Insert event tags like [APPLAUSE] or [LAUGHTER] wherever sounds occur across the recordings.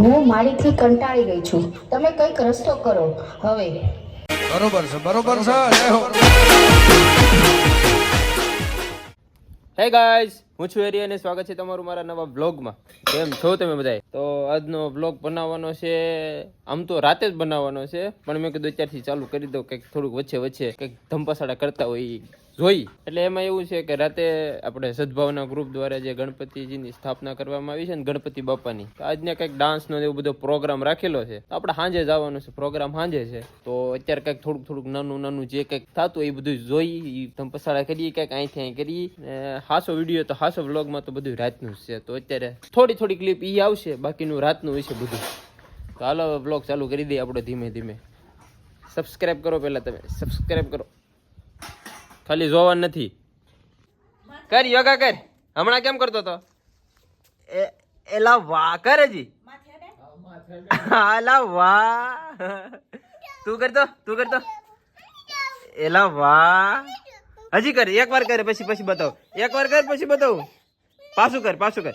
હું મારીથી કંટાળી ગઈ છું. તમે કંઈક રસ્તો કરો. હવે. બરોબર છે બરોબર છે હે. ગાઈઝ હું છું એરી અને સ્વાગત છે તમારું મારા નવા વ્લોગમાં. કેમ છો તમે બધાય? તો આજનો વ્લોગ બનાવવાનો છે, આમ તો રાતે જ બનાવવાનો છે, પણ મેં કીધું અત્યારથી ચાલુ કરી દઉં, કંઈક થોડુંક વચ્ચે વચ્ચે કંઈક ધંપાસાડા કરતા હોય જોઈ. એટલે એમાં એવું છે કે રાતે આપણે સદભાવના ગ્રુપ દ્વારા જે ગણપતિજીની સ્થાપના કરવામાં આવી છે ને ગણપતિ બાપાની આજને કંઈક ડાન્સનો એવો બધો પ્રોગ્રામ રાખેલો છે. આપણે સાંજે જવાનું છે, પ્રોગ્રામ સાંજે છે. તો અત્યારે કંઈક થોડુંક થોડુંક નાનું નાનું જે કંઈક થતું એ બધું જોઈ ધંપસાડા કરીએ, કંઈક અહીંથી અહીં કરીએ. હાસો વીડિયો તો હાસો વ્લોગમાં તો બધું રાતનું છે. તો અત્યારે થોડી થોડી ક્લિપ એ આવશે, બાકીનું રાતનું હશે બધું. તો હાલો વ્લોગ ચાલુ કરી દઈએ આપણે ધીમે ધીમે. સબસ્ક્રાઈબ કરો પહેલાં તમે. સબસ્ક્રાઈબ કરો. ખાલી જોવા નથી. કર યોગા કર. હમણાં કેમ કરતો તો એલા વાહ, કરે જી એલા વાહ. તું કરતો તું કરતો. એલા વાહ. હજી કર, એક વાર કરે, પછી પછી બતાવ. એક વાર કર, પછી બતાવ. પાછું કર પાછું કર.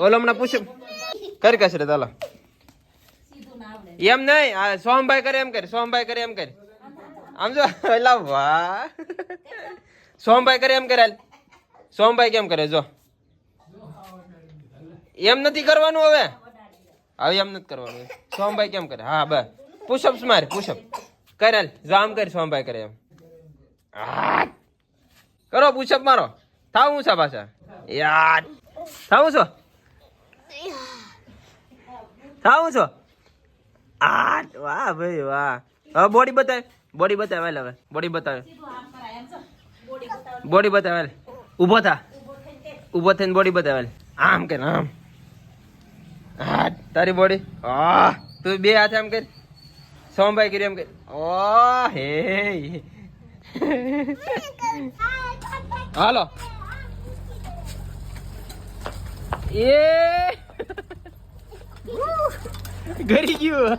ઓલો હમણાં પૂછ કર કસરત, હાલો. એમ નહીં, આ સોમભાઈ કરે એમ કર, સોમભાઈ કરે એમ કર. આમ જો એલા વાહ. સોમભાઈ કરે એમ કરે સોમભાઈ કેમ કરે, જો. એમ નથી કરવાનું હવે? હવે એમ નથી કરવાનું. સોમભાઈ કેમ કરે? હા, બસ. પુશઅપ્સ માર પુશઅપ કર હાલ જો, આમ કર, સોમભાઈ કરે એમ. આ. કરો પુશઅપ મારો. થાવ હું છે પાછા. યાર. થાવ છો થાવ છો આ વાહ ભાઈ, વાહ. હવે બોડી બતાવે. બોડી બતાવે હવે. બોડી બતાવે. બોડી બતાવે. ઊભો થા. ઊભો થઈને બોડી બતાવે આમ કે આમ. હા તારી બોડી આ તું બે હાથે આમ કે સોમભાઈ કરી એમ કે ઓ હે હાલો. એ. ગરી ગયું.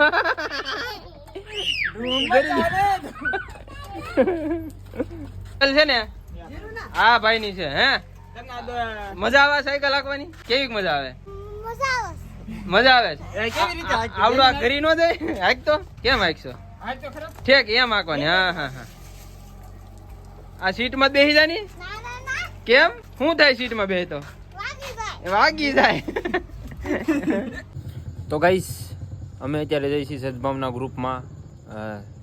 છે ને હા ભાઈ ની છે હે? મજા આવે સાયકલ હાંકવાની? કેવી મજા આવે? મજા આવે. આવડો આ ઘરી નો જાય? હાક તો કેમ હાકશો? ઠેક એમ હાંકવાની. હા હા હા. આ સીટમાં બેસી જાની? કેમ? શું થાય સીટમાં તો? વાગી જાય. [LAUGHS] તો ગાઈસ અમે અત્યારે જઈએ છીએ સદભાવના ગ્રુપમાં.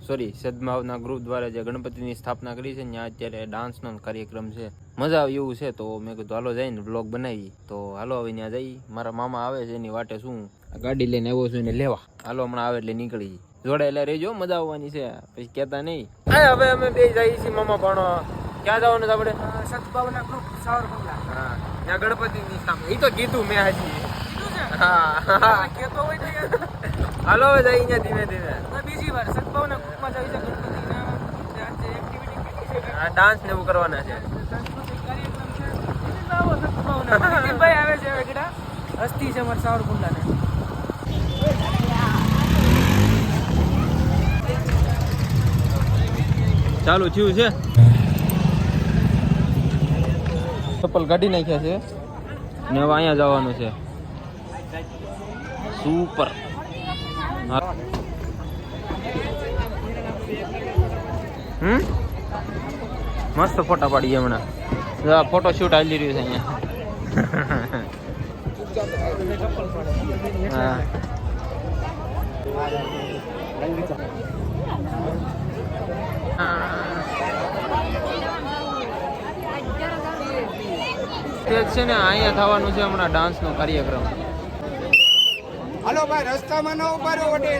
સોરી સદભાવના ગ્રુપ દ્વારા જે ગણપતિની સ્થાપના કરી છે ત્યાં અત્યારે ડાન્સનો કાર્યક્રમ છે. મજા આવે એવું છે તો મેં કીધું હાલો જઈને બ્લોગ બનાવી તો હાલો હવે ત્યાં જઈ. મારા મામા આવે છે એની વાટે શું? ગાડી લઈને આવ્યો છું એને લેવા. હાલો હમણાં આવે એટલે નીકળી જોડાયેલા રહેજો મજા આવવાની છે. પછી કહેતા નહીં. હા હવે અમે બે જઈએ છીએ મામા પણ ક્યાં જવાનું છે આપણે? સદભાવના ગ્રુપ સાવરકુંડલા. હા ત્યાં ગણપતિની સામે. એ તો કીધું મેં હજી. હા હા. કહેતો હોય તો હાલો હવે જઈ અહીંયા ધીમે ધીમે. બીજી વાર સદભાવના ગ્રુપમાં જાય છે. ડાન્સ ને એવું કરવાના છે. એટલે આવો છે હવે ગડા હસ્તી છે અમારા સાવરકુંડલાને. ચાલુ થયું છે? ચપ્પલ કાઢી નાખ્યા છે ને હવે અહીંયા જવાનું છે. સુપર હમ? મસ્ત ફોટા પાડીએ હમણાં. ફોટો શૂટ આવી રહ્યું છે અહીંયા. [LAUGHS] હા. તે જ છે ને અહીંયા થવાનું છે હમણાં ડાન્સનો કાર્યક્રમ. હાલો ભાઈ રસ્તામાં ન ઊભા રહો વડે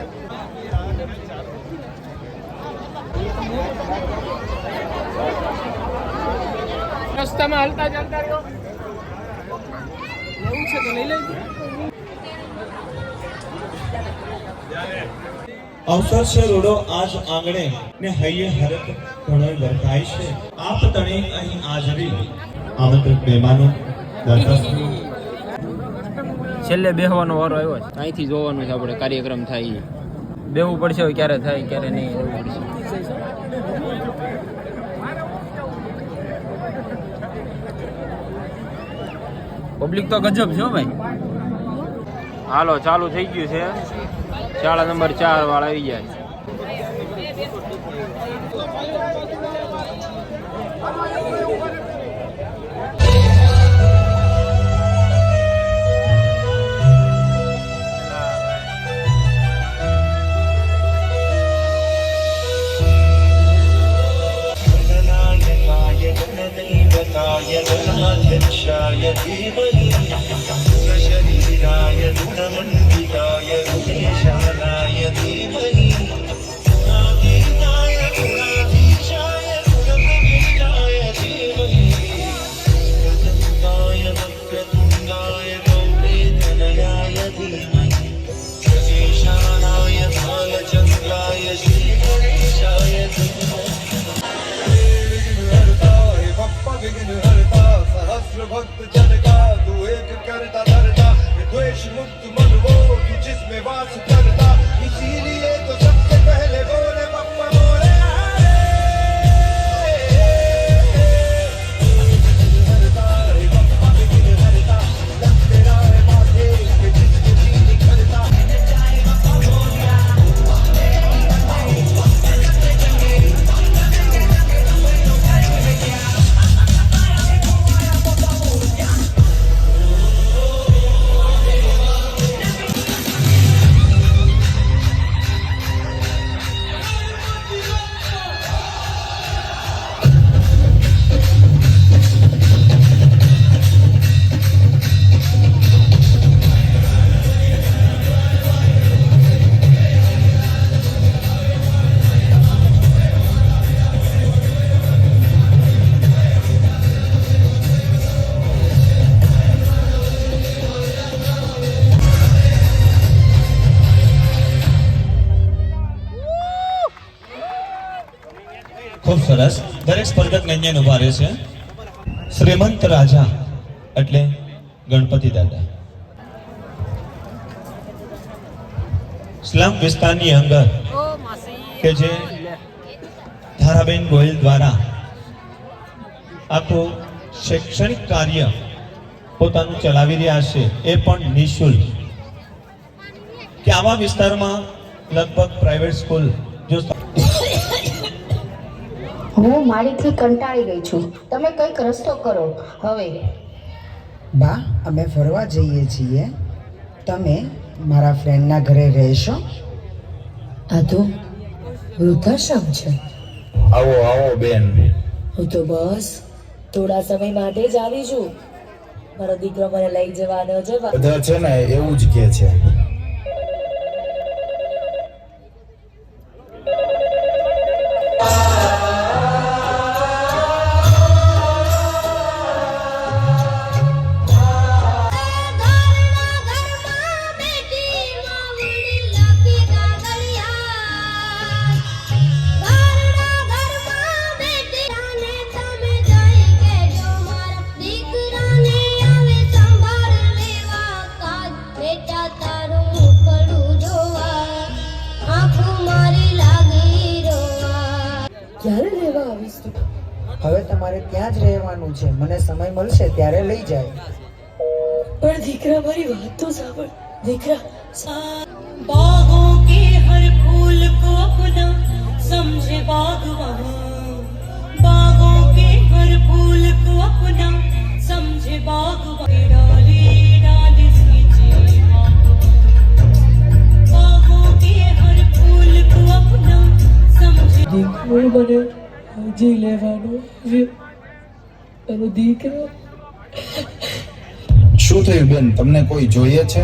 રસ્તામાં હાલતા ચાલતા રહ્યો એવું છે તો લઈ લેજો. અવસર છે રોડો આજ આંગણે ને હૈયે હરત ઘણો વર્તાય છે. આપ તણે અહીં હાજરી આમંત્રિત મહેમાનો છેલ્લે બેહવાનો વારો આવ્યો છે. અહીંથી જોવાનું છે આપણે કાર્યક્રમ થાય. બેહવું પડશે હોય ક્યારે થાય ક્યારે નહીં એવું પડશે. પબ્લિક તો ગજબ છે ભાઈ. હાલો ચાલુ થઈ ગયું છે. શાળા નંબર ચાર વાળા આવી જાય. गणदैवताय गणाध्यक्षाय धीमहि गुणशरीराय गुणमण्डिताय સરસ. દરેક સ્પર્ધક અહીંયા ઊભા રહે છે. શ્રીમંત રાજા એટલે ગણપતિ દાદા. સ્લમ વિસ્તારની અંદર કે જે ધારાબેન ગોયલ દ્વારા આખું શૈક્ષણિક કાર્ય પોતાનું ચલાવી રહ્યા છે, એ પણ નિઃશુલ્ક. કે આવા વિસ્તારમાં લગભગ પ્રાઇવેટ સ્કૂલ હું મારીથી કંટાળી ગઈ છું. તમે કંઈક રસ્તો કરો. હવે. બા અમે ફરવા જઈએ છીએ. તમે મારા ફ્રેન્ડના ઘરે રહેશો? આ તો વૃદ્ધાશ્રમ છે. આવો આવો બેન. હું તો બસ થોડા સમય માટે જ આવી છું. મારો દીકરો મને લઈ જવાનો જવા. બધા છે ને એવું જ કે છે. હવે તમારે ત્યાં જ રહેવાનું છે. મને સમય મળશે ત્યારે લઈ જાય. પણ દીકરા, મારી વાત તો સાંભળ. દીકરા બાગો કે હર ફૂલ કો ખુદા સમજે બાગવાન. બાગો કે હર ફૂલ કો ખુદા હજી લેવાનો એનો દીકરો. શું થયું બેન? તમને કોઈ જોઈએ છે?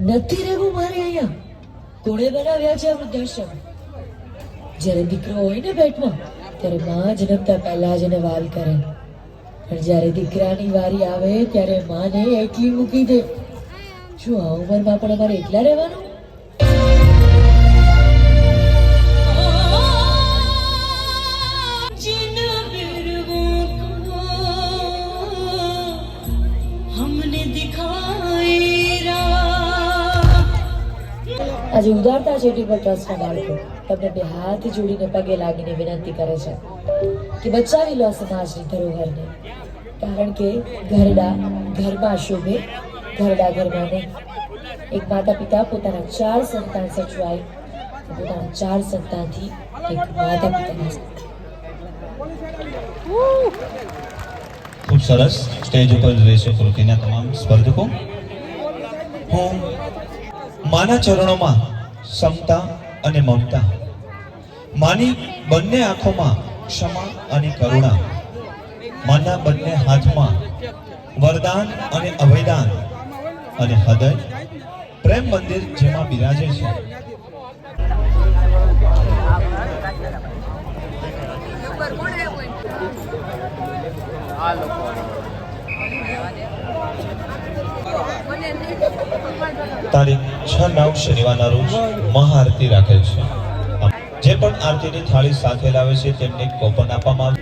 નથી રહેવું મારે અહીંયા. કોણે બનાવ્યા છે આ વૃદ્ધાશ્રમ જ્યારે દીકરો હોય ને પેટમાં ત્યારે માં જન્મતા પહેલા જ એને વાલ કરે. પણ જ્યારે દીકરાની વારી આવે ત્યારે માને એટલી મૂકી દે. શું આ ઉંમરમાં પણ અમારે એકલા રહેવાનું? આજે ઉદારતા ચેરિટેબલ ટ્રસ્ટના બાળકો તમને બે હાથ જોડીને પગે લાગીને વિનંતી કરે છે કે બચાવી લો સમાજની ધરોહરને. કારણ કે ઘરડા ઘરમાં શોભે, ઘરડા ઘરમાં નહીં એક માતા પિતા પોતાના ચાર સંતાન સચવાય, પોતાના ચાર સંતાનથી એક માતા પિતાના ખૂબ સરસ. સ્ટેજ ઉપર રહેશે કૃતિના તમામ સ્પર્ધકો. હું માના ચરણોમાં સમતા અને મમતા. માની બંને આંખોમાં ક્ષમા અને કરુણા. માના બંને હાથમાં વરદાન અને અભયદાન અને હૃદય. પ્રેમ મંદિર જેમાં બિરાજે છે. તારીખ છ નવ શનિવારના રોજ મહાઆરતી રાખેલ છે. જે પણ આરતીની થાળી સાથે લાવે છે, તેમને કોપન આપવામાં આવશે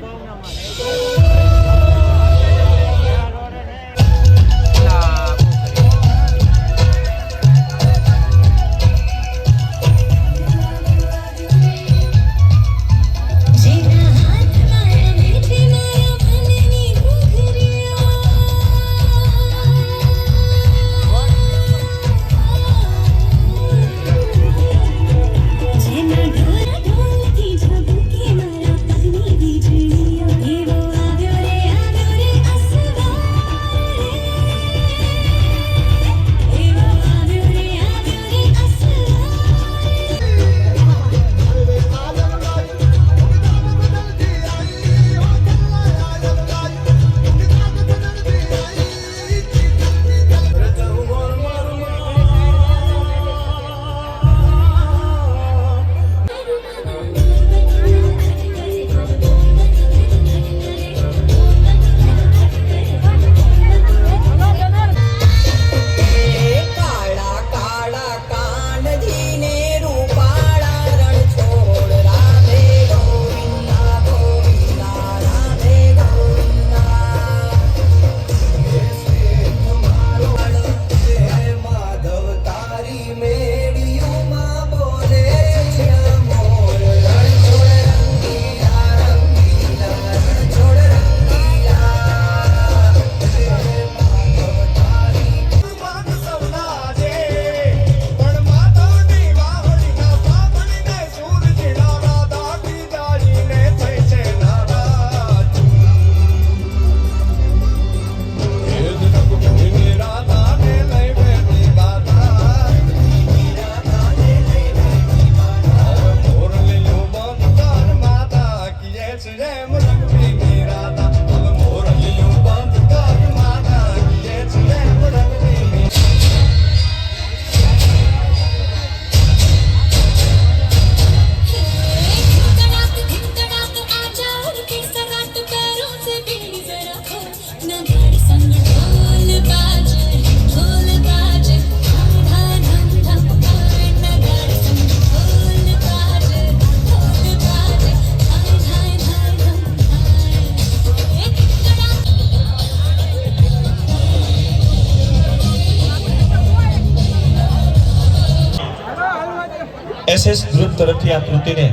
એસએસ ગ્રુપ તરફથી આ કૃતિને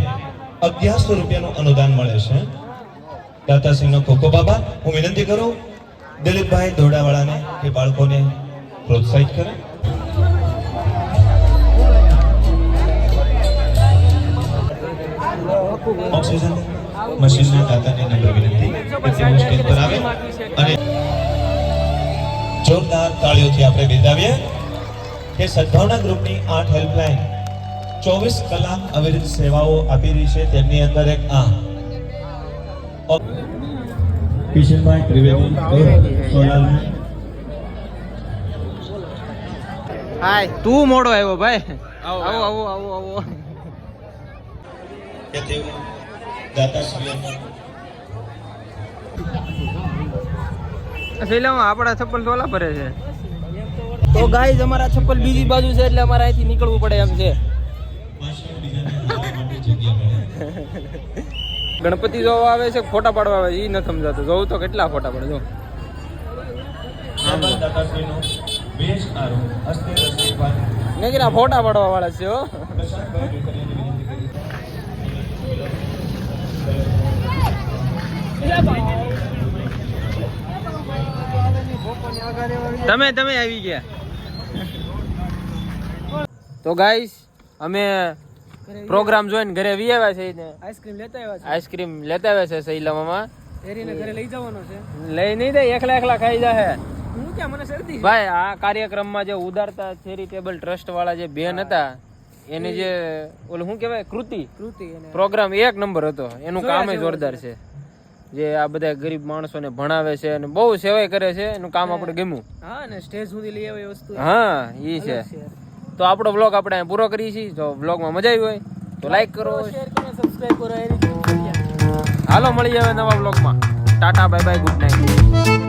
અગિયારસો રૂપિયાનું અનુદાન મળે છે. દાતાસિંહનો ખૂબ બાબા, હું વિનંતી કરું, દિલીપભાઈ દોડાવાળાને કે બાળકોને પ્રોત્સાહિત કરે. ઓક્સિજન મશીનના દાતાને નમ્ર વિનંતી કે તેઓ સ્ટેજ પર આવે અને જોરદાર તાળીઓથી આપણે બિરદાવીએ કે સદભાવના ગ્રુપની આઠ હેલ્પલાઇન ચોવીસ કલાક અવિરત સેવાઓ આપી રહી છે. તેમની અંદર એક આ. કિશનભાઈ ત્રિવેદી સોલાલભાઈ હાય તું મોડો આવ્યો ભાઈ. આવો આવો આવો. આવો શૈલામાં આપણા ચપ્પલ તોલા ભરે છે. તો ગાઈઝ અમારા ચપ્પલ બીજી બાજુ છે એટલે અમારે અહીંથી નીકળવું પડે એમ છે. ગણપતિ જોવા આવે છે, ફોટા પાડવા આવે એ નથી સમજાતું. જોઉં તો કેટલા ફોટા પડે, જો. મેં ફોટા પાડવા વાળા છે, હો. તમે તમે આવી ગયા. તો ગાઈસ અમે પ્રોગ્રામ જોઈને ઘરે વી આવ્યા છે ને. આઈસ્ક્રીમ લેતા આવ્યા છે. આઈસ્ક્રીમ લેતા આવ્યા છે સૈલામામાં. એરીને ઘરે લઈ જવાનો છે. લઈ નહીં દે એકલા એકલા ખાઈ જાહે. હું કે મને શરદી ભાઈ આ કાર્યક્રમમાં જે ઉદારતા ચેરિટેબલ ટ્રસ્ટ વાળા જે બેન હતા એની જે ઓલું શું કહેવાય કૃતિ? કૃતિ પ્રોગ્રામ એક નંબર હતો. એનું કામ જોરદાર છે. જે આ બધા ગરીબ માણસોને ભણાવે છે અને બહુ સેવાય કરે છે એનું કામ આપણે ગમ્યું. હા ને સ્ટેજ સુધી લઈ આવે વસ્તુ. હા એ છે. તો આપણો બ્લોગ આપણે પૂરો કરીએ છીએ. જો બ્લોગમાં મજા આવી હોય તો લાઈક કરો. શેર કરો સબસ્ક્રાઇબ કરો હાલો મળી હવે નવા બ્લોગમાં tata bye bye good night